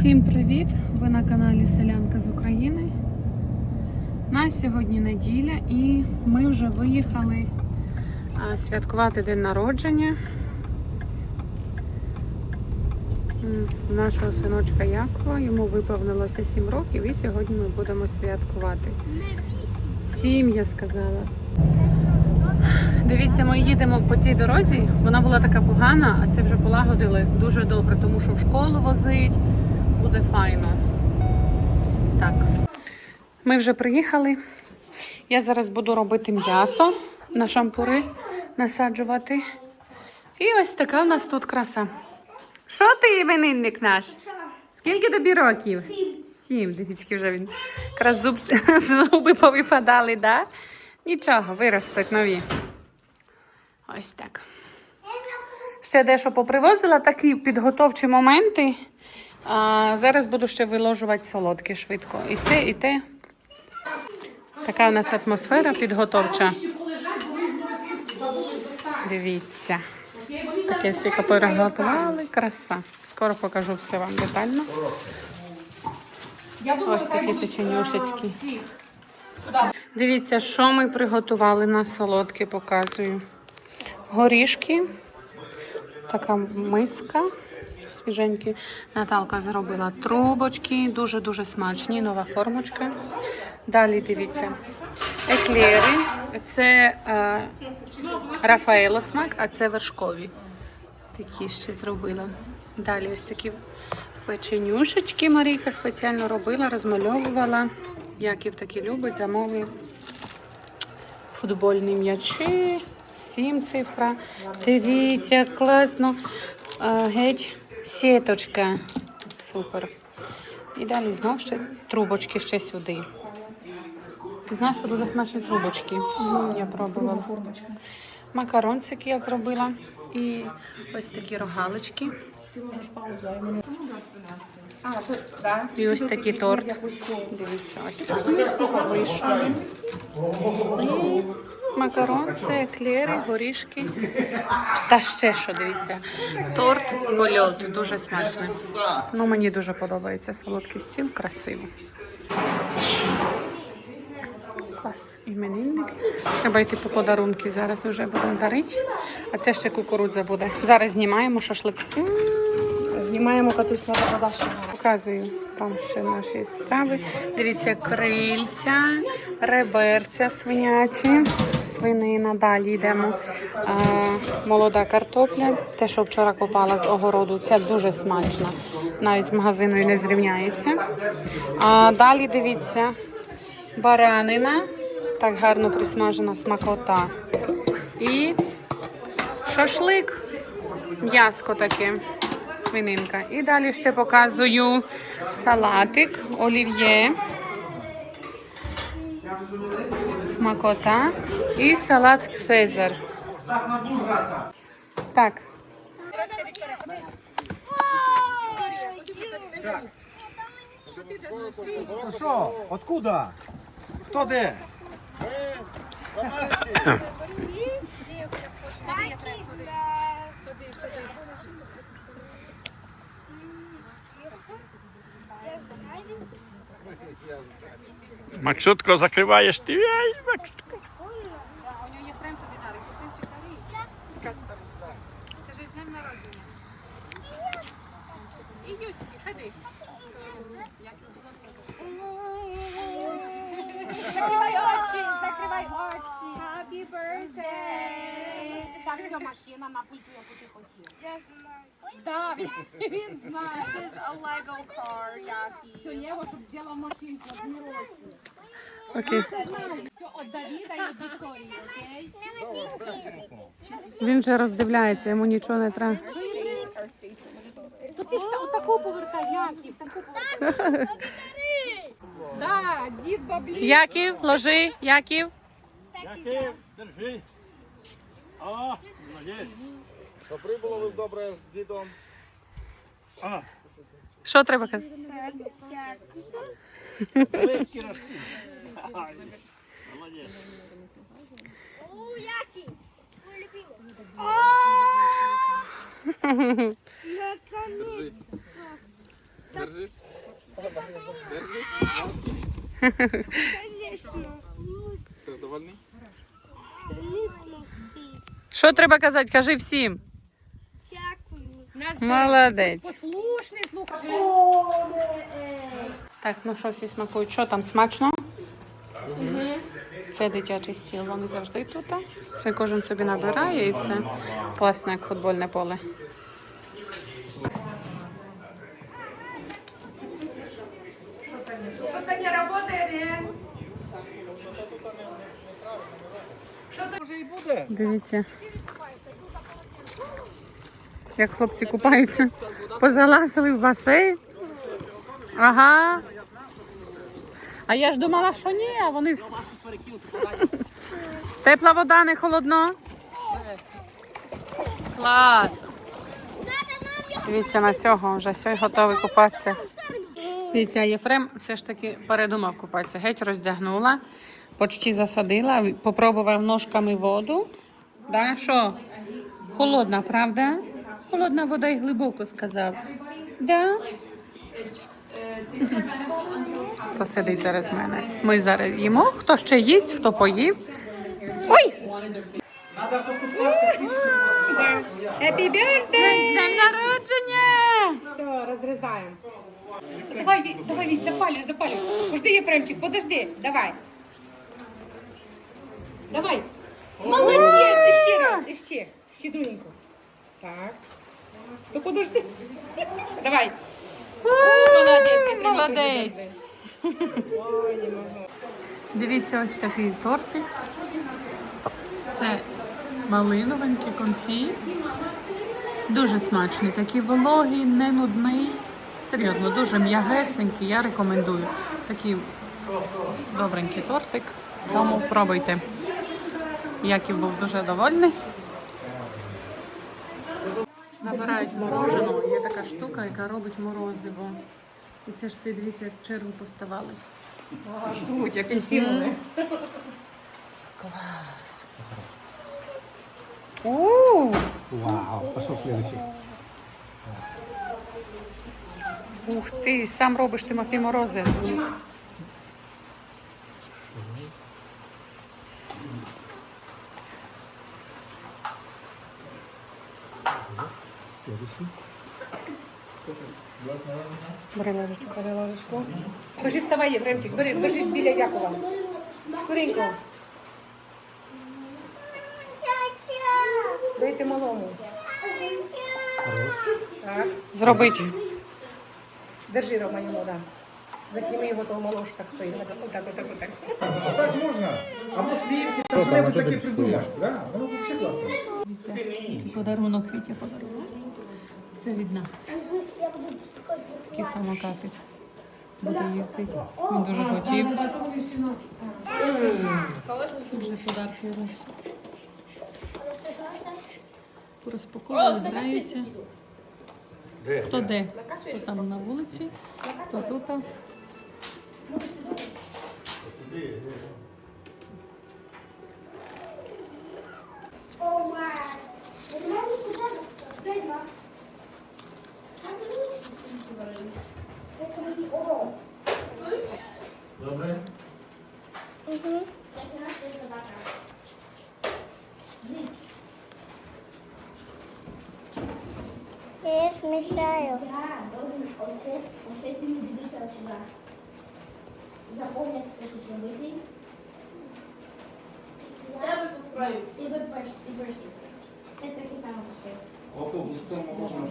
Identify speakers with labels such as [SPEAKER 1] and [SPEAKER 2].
[SPEAKER 1] Всім привіт! Ви на каналі Селянка з України. На сьогодні неділя і ми вже виїхали святкувати день народження нашого синочка Якова. Йому виповнилося 7 років і сьогодні ми будемо святкувати. Сім, я сказала. Дивіться, ми їдемо по цій дорозі. Вона була така погана, а це вже полагодили дуже добре, тому що в школу возить. Буде файно. Так. Ми вже приїхали. Я зараз буду робити м'ясо на шампури насаджувати. І ось така в нас тут краса. Що ти, іменинник наш? Скільки тобі років?
[SPEAKER 2] Сім.
[SPEAKER 1] Сім. Дивіться, вже він. Якраз зуб, зуби повипадали, да? Нічого, виростуть нові. Ось так. Ще дещо попривозила, такі підготовчі моменти. А, зараз буду ще виложувати солодке швидко. І все, і те. Така у нас атмосфера підготовча. Дивіться. Таке всі приготували. Краса. Скоро покажу все вам детально. Ось такі печенюшечки. Дивіться, що ми приготували на солодке, показую. Горішки, така миска свіженькі. Наталка зробила трубочки, дуже-дуже смачні, нова формочка. Далі дивіться. Еклери. Це е, Рафаело смак, а це вершкові. Такі ще зробила. Далі ось такі печенюшечки Марійка спеціально робила, розмальовувала. Яків такі любить, замовив. Футбольні м'ячі, сім цифра. Дивіться, класно. А, геть сіточка. Супер. І далі знову ще трубочки ще сюди. Ти знаєш, що дуже смачні трубочки. М, Я пробувала. Макарончики я зробила. І ось такі рогалички.
[SPEAKER 2] Ти можеш паузу.
[SPEAKER 1] І ось такий торт. Дивіться, ось так вийшов. І макарон, це еклери, горішки. Та ще що, дивіться. Торт польот, дуже смачний. Ну, мені дуже подобається солодкий стіл, красиво. Клас, іменинник. Треба йти по подарунки. Зараз вже будемо дарити. А це ще кукурудза буде. Зараз знімаємо шашлик.
[SPEAKER 2] Знімаємо катусь на продаж.
[SPEAKER 1] Показую там ще наші страви. Дивіться, крильця, реберця свинячі, свинина. Далі йдемо. А, молода картопля, те, що вчора купала з огороду, це дуже смачно. Навіть з магазину і не зрівняється. А далі дивіться, баранина, так гарно присмажена смакота. І шашлик, м'яско таке свининка. І далі ще показую салатик, олів'є, смакота і салат Цезар. Так.
[SPEAKER 3] Ну що? Откуда? Хто де?
[SPEAKER 4] Максутко, закриваєш ти. Ай, Максутко.
[SPEAKER 1] У нього є фрем тобі дарить. Кажи, з днем народження. І Юськи, ходи.
[SPEAKER 5] Закривай очі, закривай очі. Happy birthday. Так, ця машина на яку ти хотів.
[SPEAKER 2] Я знаю.
[SPEAKER 5] Да, він, він знає. This is a Lego car, Які. Все, Єво, щоб зробила машинку, адміросі.
[SPEAKER 1] Окей.
[SPEAKER 5] Це знаю. Все, от Давіда і від Вікторії, окей?
[SPEAKER 1] Він вже роздивляється, йому нічого не треба.
[SPEAKER 5] Тут ти ж та- отаку повертай, Яків, таку повертай. Да, дід баблі.
[SPEAKER 1] Яків, ложи, Яків.
[SPEAKER 4] Який? Держи. О, молодець.
[SPEAKER 3] То прибуло ви добре з дідом.
[SPEAKER 4] А,
[SPEAKER 1] Що треба казати?
[SPEAKER 4] великі рости. Ай, Молодець.
[SPEAKER 2] О, Які? Твої любимі. Наконець.
[SPEAKER 6] Все, довольний?
[SPEAKER 1] Що треба казати? Кажи всім. Молодець.
[SPEAKER 5] Послушний, слухай.
[SPEAKER 1] Так, ну що всі смакують? Що там смачно? Це дитячий стіл, вони завжди тут. Все кожен собі набирає і все. Класно, як футбольне поле.
[SPEAKER 3] Буде.
[SPEAKER 1] Дивіться. Як хлопці купаються. Позалазили в басейн. Ага. А я ж думала, що ні, а вони. Тепла вода, не холодно. Клас. Дивіться на цього, вже все готовий купатися. Дивіться, Єфрем все ж таки передумав купатися. Геть роздягнула, почти засадила, попробував ножками воду. Да, що? Холодна, правда? Холодна вода і глибоко сказав. Да? Хто сидить зараз в мене? Ми зараз їмо. Хто ще їсть, хто поїв. Ой!
[SPEAKER 5] Happy birthday!
[SPEAKER 1] Днем народження!
[SPEAKER 5] Все, розрізаємо. Давай, Ві- давай, Віть, запалюй, запалюй. Подожди, Єфремчик, подожди, давай. Давай. Молодець, іще раз, іще. Ще другеньку. Так. Ну подожди. Давай. Молодець,
[SPEAKER 1] Молодець. Дивіться, ось такий тортик. Це малиновенький конфі. Дуже смачний, такий вологий, не нудний. Серйозно, дуже м'ягесенький. Я рекомендую. Такий добренький тортик. Тому пробуйте. Яків був дуже довольний. Набирають мороженого. Є така штука, яка робить морозиво. І це ж всі, дивіться, як чергу поставали.
[SPEAKER 5] Ждуть апельсинові.
[SPEAKER 1] Ууу!
[SPEAKER 3] Вау, пішов следующий.
[SPEAKER 1] Ух ти, сам робиш Тимофій морози. Бери ложечку.
[SPEAKER 5] Бери ложечку. Бежи, ставай, Єфремчик, бери, бежи біля Якова. Скоренько. Дайте малому. Так.
[SPEAKER 1] Зробить.
[SPEAKER 5] Держи, Рома, йому, да. Засніми його того малого, що так стоїть. Отак, отак, отак.
[SPEAKER 3] А так можна? Або слівки, то що-небудь таке придумаєш. Да? Воно взагалі класно.
[SPEAKER 1] Подарунок Вітя подарував. Це від нас. Такі самокати. Буде їздити. Він дуже хотів. Вже подарки роз. Розпаковували, збираються. Хто де? Хто там на вулиці, хто тут.
[SPEAKER 7] Я їх смішаю.
[SPEAKER 8] Оце, оце ти не дивися сюди. Запомнять все, що треба вийти. Я би Ти би перший, ти перший. Це таке саме постійно.
[SPEAKER 9] Автобус там можна